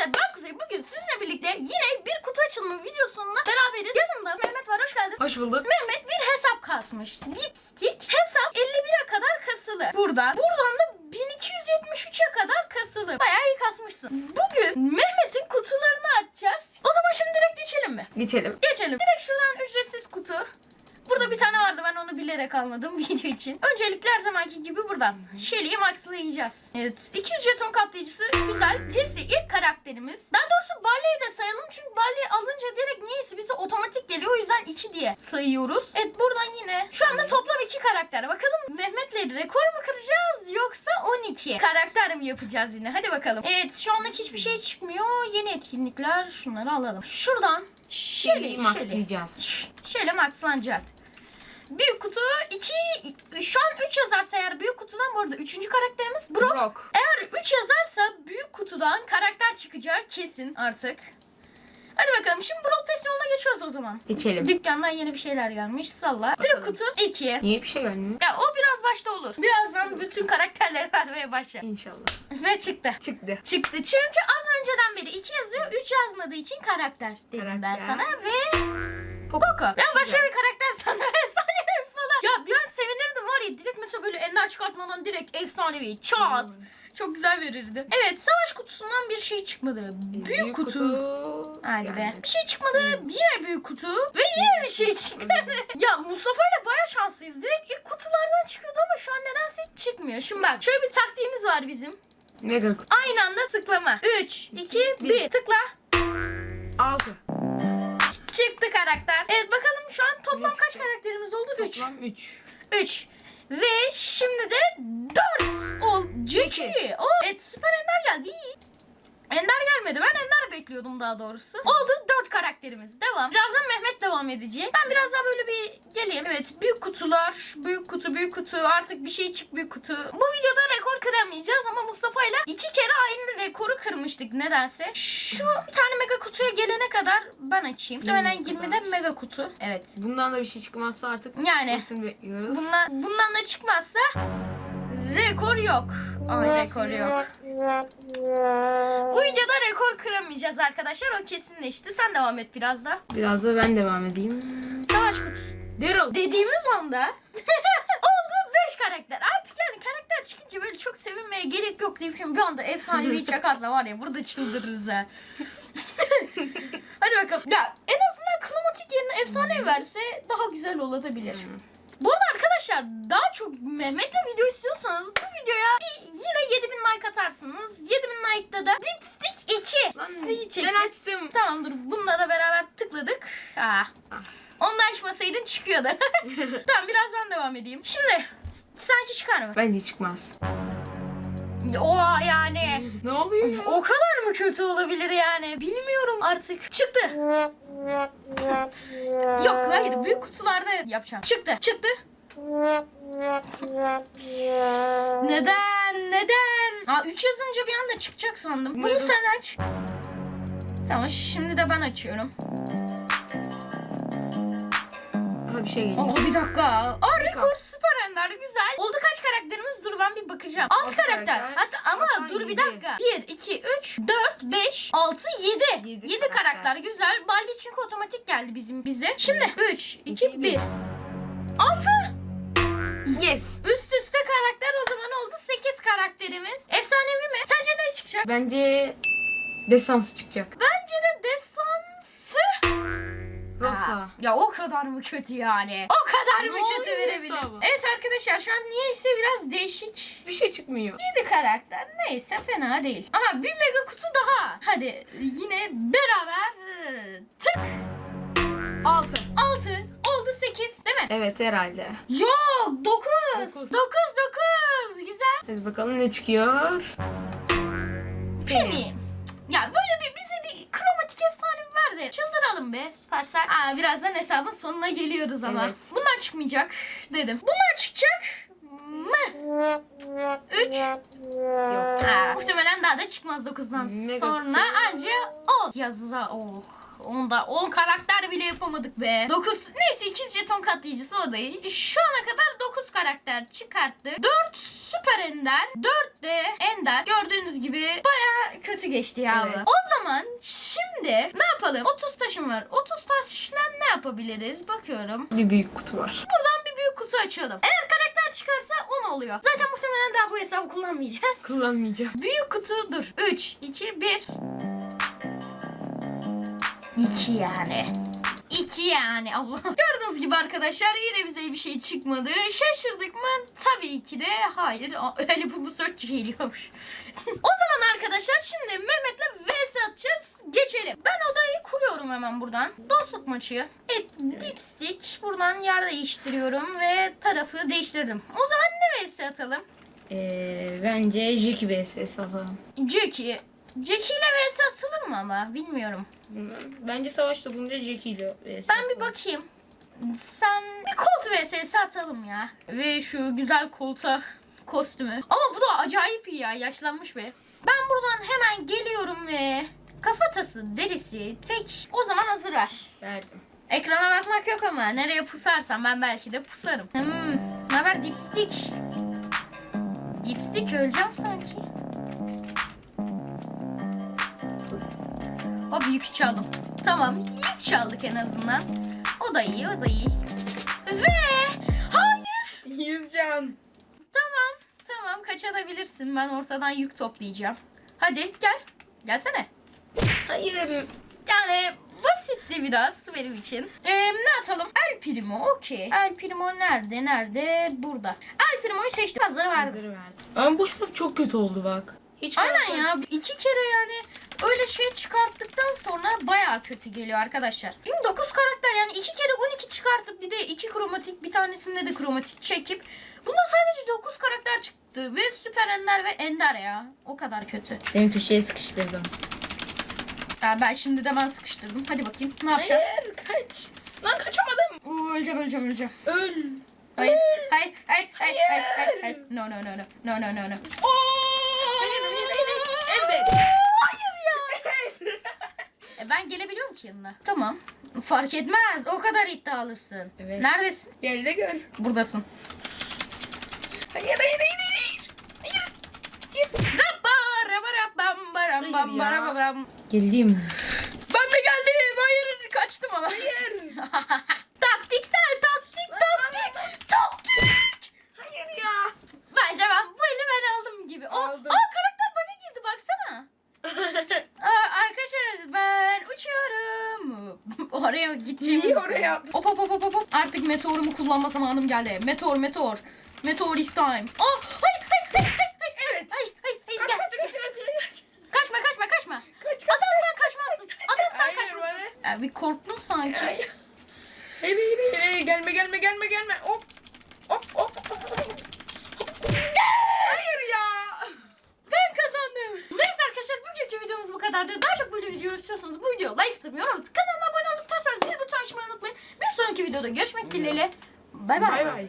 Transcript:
Arkadaşlar ben Kuzey bugün sizinle birlikte yine bir kutu açılımı videosunda beraberiz. Yanımda Mehmet var hoş geldin. Hoş bulduk. Mehmet bir hesap kasmış. Dipstick hesap 51'e kadar kasılı. Burada. Buradan da 1273'e kadar kasılı. Bayağı iyi kasmışsın. Bugün Mehmet'in kutularını açacağız. O zaman şimdi direkt geçelim mi? Geçelim. Geçelim. Direkt şuradan ücretsiz kutu. Burada bir tane vardı ben onu bilerek almadım video için. Öncelikle her zamanki gibi buradan. Shelly'i maxlayacağız. Evet 200 jeton katlayıcısı güzel. Jesse ilk karakterimiz. Daha doğrusu Barley'i de sayalım çünkü Barley'i alınca direkt niyeyse bize otomatik geliyor. O yüzden 2 diye sayıyoruz. Evet buradan yine şu anda toplam 2 karakter. Bakalım Mehmet'le rekor mu kıracağız yoksa 12 karakter mi yapacağız yine? Hadi bakalım. Evet şu anlık hiçbir şey çıkmıyor. Yeni etkinlikler şunları alalım. Şuradan maklayacağız. Şöyle maxlanacak. Büyük kutu 2 şu an 3 yazarsa eğer büyük kutudan bu arada 3. karakterimiz Brock. Brock. Eğer 3 yazarsa büyük kutudan karakter çıkacak kesin artık. Hadi bakalım şimdi Brawl Pass yoluna geçiyoruz o zaman. Geçelim. Dükkandan yeni bir şeyler gelmiş salla. Büyük kutu 2. Niye bir şey gelmiyor? Ya o biraz başta olur. Birazdan bütün karakterleri vermeye başlar. İnşallah. Ve çıktı. Çıktı. Çıktı çünkü az önceden beri 2 yazıyor 3 yazmadığı için karakter dedim ben Karakter. sana ve Poco. Ben başka bir karakter sana efsanevi falan. Ya ben sevinirdim var ya direkt mesela böyle ender çıkartmadan direkt efsanevi çat. Hmm. Çok güzel verirdi. Evet savaş kutusundan bir şey çıkmadı. Büyük, kutu. Hadi be. Bir şey çıkmadı. Yine büyük kutu. Ve yine bir şey çıkmadı. ya Mustafa ile baya şanslıyız. Direkt ilk kutulardan çıkıyordu ama şu an nedense hiç çıkmıyor. Şimdi bak şöyle bir taktiğimiz var bizim. Mega kutu. Aynı anda tıklama. 3, 2, 1. Tıkla. 6. Çıktı karakter. Evet bakalım şu an toplam kaç karakterimiz oldu? 3. Toplam 3. 3. Ve şimdi de 4 olacak. Peki. O, evet süper ender geldi. Ender gelmedi. Ben Ender bekliyordum daha doğrusu. Oldu 4 karakterimiz. Devam. Birazdan Mehmet devam edecek. Ben biraz daha böyle bir geleyim. Evet büyük kutular. Büyük kutu büyük kutu. Artık bir şey çık büyük kutu. Bu videoda rekor kıramayacağız ama Mustafa ile iki kere aynı rekoru kırmıştık nedense. Şu bir tane mega kutuya gelene kadar ben açayım. Yirmi 20'de mega kutu. Evet. Bundan da bir şey çıkmazsa artık Yani. çıkmasını bekliyoruz. Bundan, bundan da çıkmazsa rekor yok. Ay rekor yok. Bu videoda rekor kıramayacağız arkadaşlar. O kesinleşti. Sen devam et biraz da. Biraz da ben devam edeyim. Savaş kutusu. Daryl. Dediğimiz anda oldu 5 karakter. Artık yani karakter çıkınca böyle çok sevinmeye gerek yok deyip şimdi bir anda efsanevi çakarsa var ya burada çıldırırız ha. Hadi bakalım. Ya en azından kromatik yerine efsane verse daha güzel olabilir. Bu arada arkadaşlar daha çok Mehmet'le video istiyorsanız bu videoya bir yine 7000 like atarsınız. 7000 like'da da Dipstick 2 Lan, sizi ben açtım. Tamam dur bununla da beraber tıkladık. Ah. Ah. Onu da açmasaydın çıkıyordu. tamam biraz ben devam edeyim. Şimdi sence çıkar mı? Bence çıkmaz. O yani. Ne oluyor ya? O kadar mı kötü olabilir yani? Bilmiyorum artık. Çıktı. Yok hayır büyük kutularda yapacağım. Çıktı. Çıktı. Neden? Neden? Aa 3 yazınca bir anda çıkacak sandım. Bunu sen aç. Tamam şimdi de ben açıyorum. Aha bir şey geliyor. Aa bir dakika. Aa rekor süper ender güzel. Oldu kaç karakterimiz? Dur ben bir bakacağım. 6 Altı karakter. karakter. Hatta ama Hatta dur bir yedi. dakika. 1 2 3 4 5 6 7. Yedi 7 karakter. karakter. güzel. Barley çünkü otomatik geldi bizim bize. Şimdi 3 2 İki, 1 bir. 6 Yes. Üst üste karakter o zaman oldu 8 karakterimiz. Efsanevi mi? Sence ne çıkacak? Bence destansı çıkacak. Bence de destansı. Rosa. Ya o kadar mı kötü yani? O kadar Ne mı kötü oluyor verebilir? hesabı? Evet arkadaşlar şu an niyeyse biraz değişik. Bir şey çıkmıyor. 7 karakter neyse fena değil. Aha bir mega kutu daha. Hadi yine beraber tık. 6. 6 oldu 8 değil mi? Evet herhalde. Yok 9. 9 Dokuz. 9 Güzel. Hadi bakalım ne çıkıyor. Penny. Ya böyle bir bize bir kromatik efsane ver de çıldıralım be Supercell. Aa birazdan hesabın sonuna geliyoruz ama. Evet. Bunlar çıkmayacak dedim. Bunlar çıkacak mı? 3 Yok. Ha, muhtemelen daha da çıkmaz 9'dan Mega sonra anca 10 yazıza oh. Onda 10 karakter bile yapamadık be. 9 neyse 200 jeton katlayıcısı o değil. Şu ana kadar 9 karakter çıkarttık. 4 süper ender, 4 de ender. Gördüğünüz gibi baya kötü geçti ya. Evet. O zaman şimdi ne yapalım? 30 taşım var. 30 taşla ne yapabiliriz? Bakıyorum. Bir büyük kutu var. Buradan bir büyük kutu açalım. Eğer karakter çıkarsa 10 oluyor. Zaten muhtemelen daha bu hesabı kullanmayacağız. Kullanmayacağım. Büyük kutu dur. 3, 2, 1. 2 yani. 2 yani Allah. Gördüğünüz gibi arkadaşlar yine bize bir şey çıkmadı. Şaşırdık mı? Tabii ki de hayır. Öyle bu bu search geliyormuş. o zaman arkadaşlar şimdi Mehmet'le vs atacağız. Geçelim. Ben odayı kuruyorum hemen buradan. Dostluk maçı. Evet, dipstick. Buradan yer değiştiriyorum ve tarafı değiştirdim. O zaman ne vs atalım? Ee, bence Jiki VSS atalım. Jackie. Jackie ile vs atılır ama bilmiyorum. Bence savaş topunda Jiki ile VS Ben bir bakayım. Sen bir kolt vs atalım ya. Ve şu güzel kolta kostümü. Ama bu da acayip iyi ya. Yaşlanmış be. Ben buradan hemen geliyorum ve kafatası, derisi, tek. O zaman hazır ver. Verdim. Ekrana bakmak yok ama nereye pusarsam ben belki de pusarım. Hmm. Ne haber dipstick? Dipstick öleceğim sanki. O büyük çaldım. Tamam yük çaldık en azından. O da iyi o da iyi. Ve hayır. Yüzcan. Tamam tamam kaçabilirsin. Ben ortadan yük toplayacağım. Hadi gel. Gelsene. Hayır. Yani basitti biraz benim için. Ee, ne atalım? El Primo okey. El Primo nerede? Nerede? Burada. El Primo'yu seçtim. Hazır verdim. Hazır verdim. Ama bu hesap çok kötü oldu bak. Hiç Aynen ya. iki kere yani öyle şey çıkarttıktan sonra baya kötü geliyor arkadaşlar. Çünkü 9 karakter yani iki kere 12 çıkartıp bir de iki kromatik bir tanesinde de kromatik çekip bundan sadece 9 karakter çıktı ve süper ender ve ender ya. O kadar kötü. Seni köşeye sıkıştırdım. Ya ben şimdi de ben sıkıştırdım. Hadi bakayım ne yapacağız? Hayır kaç. Lan kaçamadım. Oo, öleceğim öleceğim öleceğim. Öl. Hayır, hayır, hayır, hayır, hayır, hayır, Hayır. hayır. No, no, no, no, no, no, no, no. Hayır Ben gelebiliyorum ki yanına. Tamam. Fark etmez. O kadar iddialısın. Evet. Neredesin? Gel de gör. Buradasın. Hayır hayır hayır hayır. Hayır. Hayır. Rabba, rabba, rabbam, baram, bam, ya. bara, baram. Geldim. Ben de geldim. Hayır, kaçtım ama. Hayır. Taktiksel, taktik, taktik, taktik. Hayır ya. Bence ben bu eli ben aldım gibi. O, Aldın. aa karakter bana girdi baksana. Aa, arkadaşlar ben uçuyorum. Oraya gideceğim. Niye oraya? Hop hop hop hop hop. Artık meteorumu kullanma zamanım geldi. Meteor meteor. Meteor is time. Aa hayır hayır hayır hayır. hayır. Evet. Hayır hayır hayır Kaç gel. kaç kaç kaç kaç. Kaçma kaçma kaçma. Kaç kaç. Adam sen kaçmazsın. Adam sen Hayır, kaçmasın. bana- Ya bir korktun sanki. Hayır hayır hayır. hayır. Gelme gelme gelme gelme. Hop hop. Hayır ya. Ben kazandım. Neyse arkadaşlar bugünkü videomuz bu kadardı. Daha çok böyle video istiyorsanız bu videoya like atıp yorum atıp kanalına abone olduktan sonra zil butonu açmayı unutmayın. Bir sonraki videoda görüşmek dileğiyle. Bay bay. Bay bay.